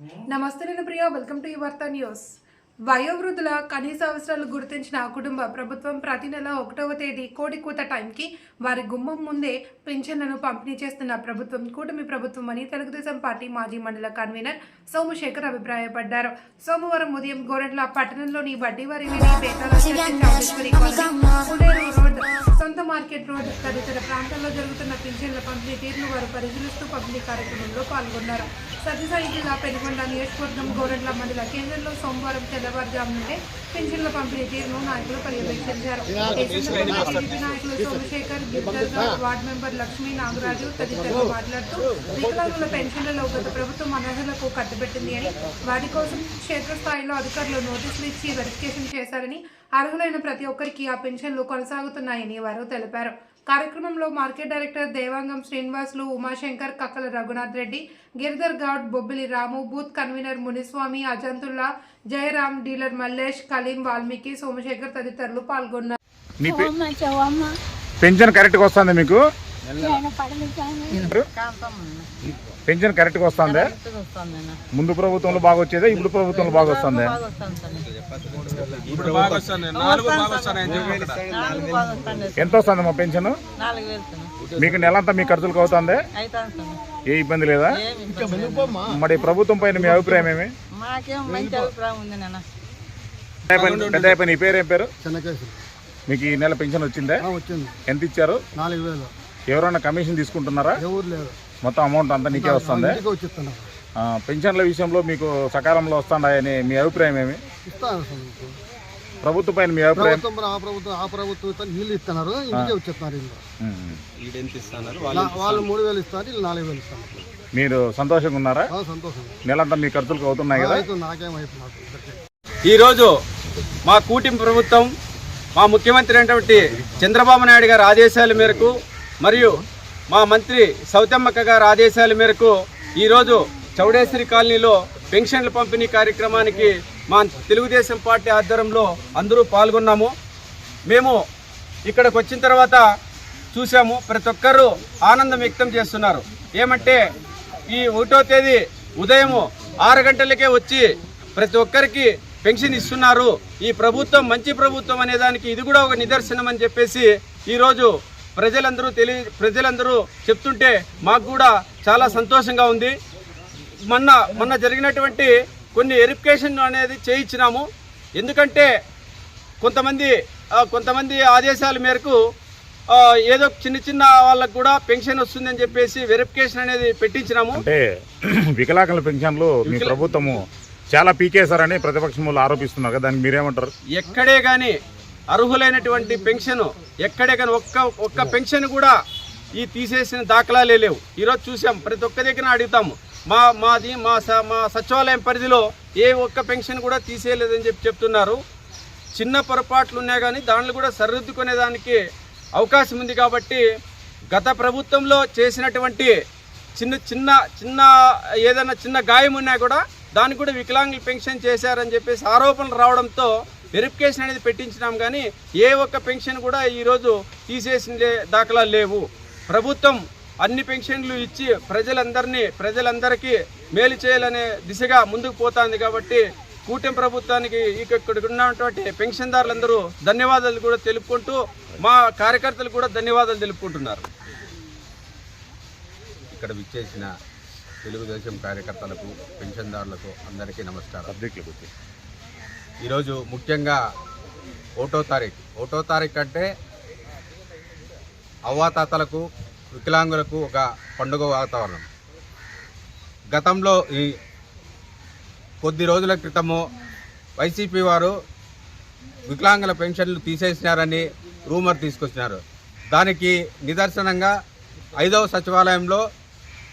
నమస్తే నేను Priya welcome to ఈ వార్తా న్యూస్ వయోవృద్ధుల కనీస అవసరాలు గుర్తించిన ఆ కుటుంబ ప్రభుత్వం ప్రతి నెల ఒకటవ తేదీ కోడి కూత టైంకి వారి గుమ్మం ముందే పింఛన్లను పంపిణీ చేస్తున్న ప్రభుత్వం కూటమి ప్రభుత్వం అని తెలుగుదేశం పార్టీ మాజీ మండల కన్వీనర్ సోమశేఖర్ అభిప్రాయపడ్డారు. సోమవారం ఉదయం గోరెంట్ల పట్టణంలోని వడ్డీవారి వీధి బేతాల మార్కెట్ రోడ్ తదితర ప్రాంతాల్లో జరుగుతున్న పింఛన్ల పంపిణీ తీరును వారు పరిశీలిస్తూ పంపిణీ కార్యక్రమంలో పాల్గొన్నారు. సత్యసాయి జిల్లా పెనుగొండ నియోజకవర్గం గోరంట్ల మండల కేంద్రంలో సోమవారం తెల్లవారుజాము నుండే పింఛన్ల పంపిణీ తీరును నాయకులు పర్యవేక్షించారు. టీడీపీ నాయకులు సోమశేఖర్ గిద్దర్ వార్డు మెంబర్ లక్ష్మీ నాగరాజు తదితరులు మాట్లాడుతూ వికలాంగుల పెన్షన్లలో గత ప్రభుత్వం అనర్హులకు కట్టుబెట్టింది అని వారి కోసం క్షేత్రస్థాయిలో అధికారులు నోటీసులు ఇచ్చి వెరిఫికేషన్ చేశారని అర్హులైన ప్రతి ఒక్కరికి ఆ పెన్షన్లు కొనసాగుతున్నాయని వారు తెలిపారు. కార్యక్రమంలో market director Devangam Srinivasulu Umashankar Kakkala Raghunath Reddy Giridhar Goud Bobbili Ramu booth convener Muniswamy Ajanthulla Jayaram dealer Mallesh Kaleem Valmiki Somashekar తదితరులు పాల్గొన్నారు. పెన్షన్ కరెక్ట్గా వస్తుంది మీకు? పెన్షన్ కరెక్ట్గా వస్తుంది? ముందు ప్రభుత్వంలో బాగా వచ్చేదా ఇప్పుడు ప్రభుత్వంలో బాగా వస్తుంది. ఎంత వస్తుంది మా పెన్షన్? మీకు నెలంతా మీ ఖర్చులకు అవుతుంది? ఏ ఇబ్బంది లేదా. మరి ప్రభుత్వం పైన మీ అభిప్రాయం ఏమి? పెద్ద పేరు ఏం పేరు? మీకు ఈ నెల పెన్షన్ వచ్చిందా? ఆ, వచ్చింది. ఎంత ఇచ్చారు? నాలుగు వేలు. ఎవరైనా కమిషన్ తీసుకుంటున్నారా? ఎవరు లేరు మొత్తం అమౌంట్ అంతా నీకే వస్తుంది. ఆ, పెన్షన్ల విషయంలో మీకు సకాలంలో వస్తుండాయని మీ అభిప్రాయం ఏమి? ఇస్తాను మీకు. ప్రభుత్వం పైన మీ అభిప్రాయం? ప్రభుత్వం మరి ఆ ప్రభుత్వం ఆ ప్రభుత్వం ఇస్తే నీళ్ళు ఇస్తున్నారు. ఇంటికే వచ్చేస్తున్నారు ఇల్లు ఉమ్. ఈడెంత ఇస్తున్నారు? నా- వాళ్ళు మూడు వేలు ఇస్తారు వీళ్ళు నాలుగు వేలు ఇస్తారు. మీరు సంతోషంగా ఉన్నారా? ఆ, సంతోషం నెలంతా మీ ఖర్చులకు అవుతున్నాయి కదా? అయితే నాకేమైపు నాకు ఇద్దరికీ. ఈరోజు మా కూటమి ప్రభుత్వం మా ముఖ్యమంత్రి అయినటువంటి చంద్రబాబు నాయుడు గారి ఆదేశాల మేరకు మరియు మా మంత్రి సౌతమ్మక్క గారి ఆదేశాల మేరకు ఈరోజు చౌడేశ్వరి కాలనీలో పెన్షన్ల పంపిణీ కార్యక్రమానికి మా తెలుగుదేశం పార్టీ ఆధ్వర్యంలో అందరూ పాల్గొన్నాము. మేము ఇక్కడికి వచ్చిన తర్వాత చూసాము ప్రతి ఒక్కరూ ఆనందం వ్యక్తం చేస్తున్నారు. ఏమంటే ఈ ఒకటో తేదీ ఉదయము ఆరు గంటలకే వచ్చి ప్రతి ఒక్కరికి పెన్షన్ ఇస్తున్నారు. ఈ ప్రభుత్వం మంచి ప్రభుత్వం అనే దానికి ఇది కూడా ఒక నిదర్శనం అని చెప్పేసి ఈరోజు ప్రజలందరూ తెలియ ప్రజలందరూ చెప్తుంటే మాకు కూడా చాలా సంతోషంగా ఉంది. మొన్న మొన్న జరిగినటువంటి కొన్ని వెరిఫికేషన్ అనేది చేయించినాము. ఎందుకంటే కొంతమంది కొంతమంది ఆదేశాల మేరకు ఏదో చిన్న చిన్న వాళ్ళకు కూడా పెన్షన్ వస్తుందని చెప్పేసి వెరిఫికేషన్ అనేది పెట్టించినాము. అంటే వికలాంగుల పెన్షన్లు మీ ప్రభుత్వము చాలా పీకేశారని ప్రతిపక్షములు ఆరోపిస్తున్నారు కదా దానికి మీరేమంటారు? ఎక్కడే కానీ అర్హులైనటువంటి పెన్షన్ ఎక్కడే కానీ ఒక్క ఒక్క పెన్షన్ కూడా ఈ తీసేసిన దాఖలాలే లేవు. ఈరోజు చూసాం ప్రతి ఒక్క దగ్గర అడుగుతాము మా మాది మా స- మా సచివాలయం పరిధిలో ఏ ఒక్క పెన్షన్ కూడా తీసేయలేదని చెప్పి చెప్తున్నారు. చిన్న పొరపాట్లు ఉన్నాయి కానీ దాంట్లో కూడా సరిదిద్దుకునేదానికి అవకాశం ఉంది కాబట్టి గత ప్రభుత్వంలో చేసినటువంటి చిన్న చిన్న చిన్న ఏదైనా చిన్న గాయం ఉన్నా కూడా దానికి కూడా వికలాంగులు పెన్షన్ చేశారని చెప్పేసి ఆరోపణలు రావడంతో వెరిఫికేషన్ అనేది పెట్టించినాం కానీ ఏ ఒక్క పెన్షన్ కూడా ఈరోజు తీసేసిన లే- దాఖలాలు లేవు. ప్రభుత్వం అన్ని పెన్షన్లు ఇచ్చి ప్రజలందరినీ ప్రజలందరికీ మేలు చేయాలనే దిశగా ముందుకు పోతుంది కాబట్టి కూటమి ప్రభుత్వానికి ఇక్కడ ఉన్నటువంటి పెన్షన్దారులందరూ ధన్యవాదాలు కూడా తెలుపుకుంటూ మా కార్యకర్తలు కూడా ధన్యవాదాలు తెలుపుకుంటున్నారు. ఇక్కడ విచ్చేసిన తెలుగుదేశం కార్యకర్తలకు పెన్షన్దారులకు అందరికీ నమస్కారం. ఈరోజు ముఖ్యంగా ఒకటో తారీఖు. ఒకటో తారీఖు అంటే అవ్వాతాతలకు వికలాంగులకు ఒక పండుగ వాతావరణం. గతంలో ఈ కొద్ది రోజుల క్రితము వైసీపీ వారు వికలాంగుల పెన్షన్లు తీసేసినారని రూమర్ తీసుకొచ్చినారు. దానికి నిదర్శనంగా ఐదవ సచివాలయంలో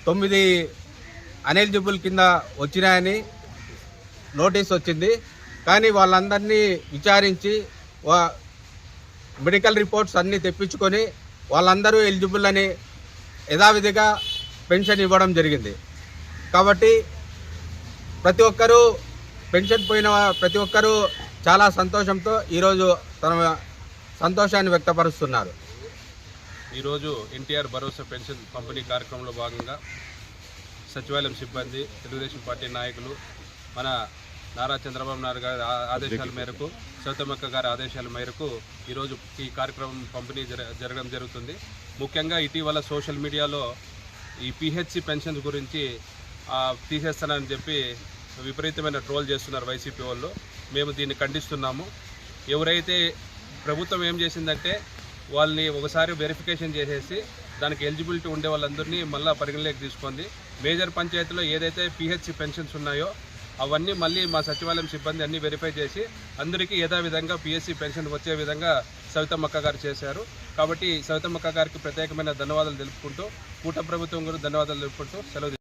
తొమ్మిది అనెలిజిబుల్ కింద వచ్చినాయని నోటీస్ వచ్చింది. కానీ వాళ్ళందరినీ విచారించి వా మెడికల్ రిపోర్ట్స్ అన్నీ తెప్పించుకొని వాళ్ళందరూ ఎలిజిబుల్ అని యథావిధిగా పెన్షన్ ఇవ్వడం జరిగింది. కాబట్టి ప్రతి ఒక్కరూ పెన్షన్ పోయిన ప్రతి ఒక్కరూ చాలా సంతోషంతో ఈరోజు తన సంతోషాన్ని వ్యక్తపరుస్తున్నారు. ఈరోజు ఎన్టీఆర్ భరోసా పెన్షన్ పంపిణీ కార్యక్రమంలో భాగంగా సచివాలయం సిబ్బంది తెలుగుదేశం పార్టీ నాయకులు మన నారా చంద్రబాబు నాయుడు గారి ఆదేశాల మేరకు సౌతమక్క గారి ఆదేశాల మేరకు ఈరోజు ఈ కార్యక్రమం పంపిణీ జర జరగడం జరుగుతుంది. ముఖ్యంగా ఇటీవల సోషల్ మీడియాలో ఈ పిహెచ్సి పెన్షన్స్ గురించి తీసేస్తానని చెప్పి విపరీతమైన ట్రోల్ చేస్తున్నారు వైసీపీ వాళ్ళు. మేము దీన్ని ఖండిస్తున్నాము. ఎవరైతే ప్రభుత్వం ఏం చేసిందంటే వాళ్ళని ఒకసారి వెరిఫికేషన్ చేసేసి దానికి ఎలిజిబిలిటీ ఉండే వాళ్ళందరినీ మళ్ళీ పరిగణలోకి తీసుకుంది మేజర్ పంచాయతీలో ఏదైతే పిహెచ్సి పెన్షన్స్ ఉన్నాయో అవన్నీ మళ్ళీ మా సచివాలయం సిబ్బంది అన్ని వెరిఫై చేసి అందరికీ యథావిధంగా పిఎస్సి పెన్షన్ వచ్చే విధంగా సవితమ్మక్క గారు చేశారు. కాబట్టి సవితమ్మక్క గారికి ప్రత్యేకమైన ధన్యవాదాలు తెలుపుకుంటూ కూట ప్రభుత్వం కూడా ధన్యవాదాలు తెలుపుకుంటూ సెలవు